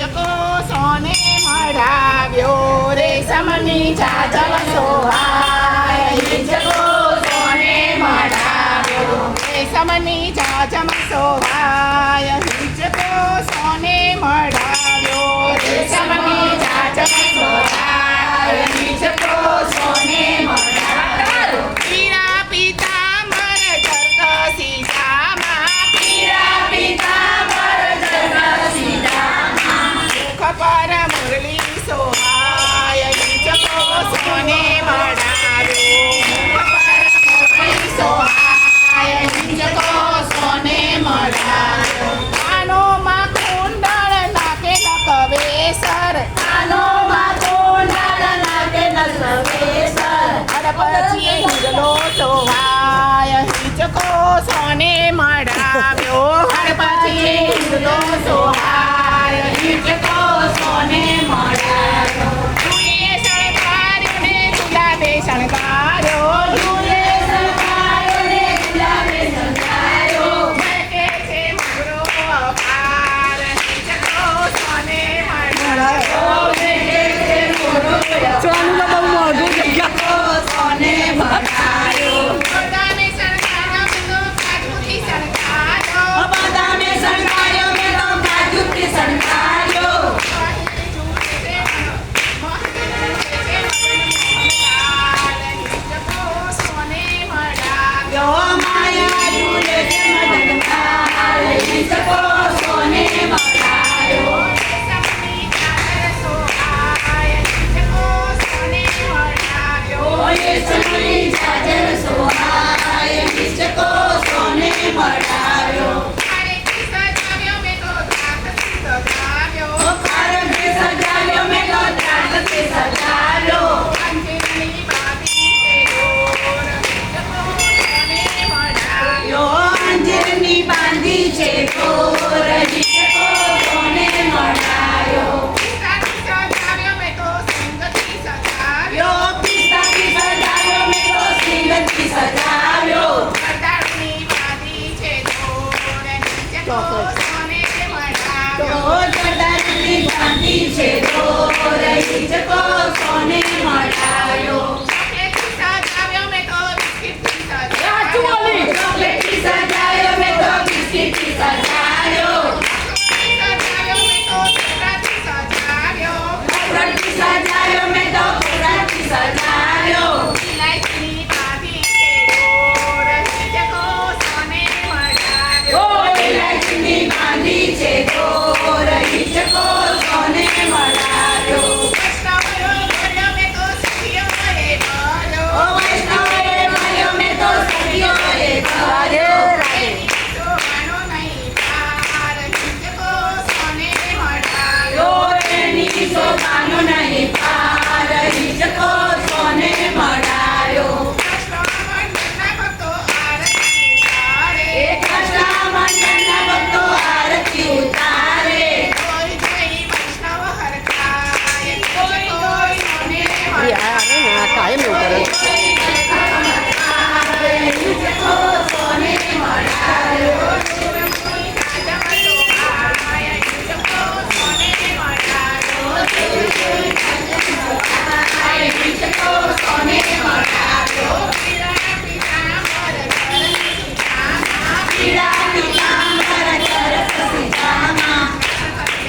ચકો સોને મળાવ્યો રે સમની ચાચલ સોહાય ચકો સોને મળાવ્યો રે Samni ચાચમ સોહાય Hallelujah. Vince, gloria y te pones.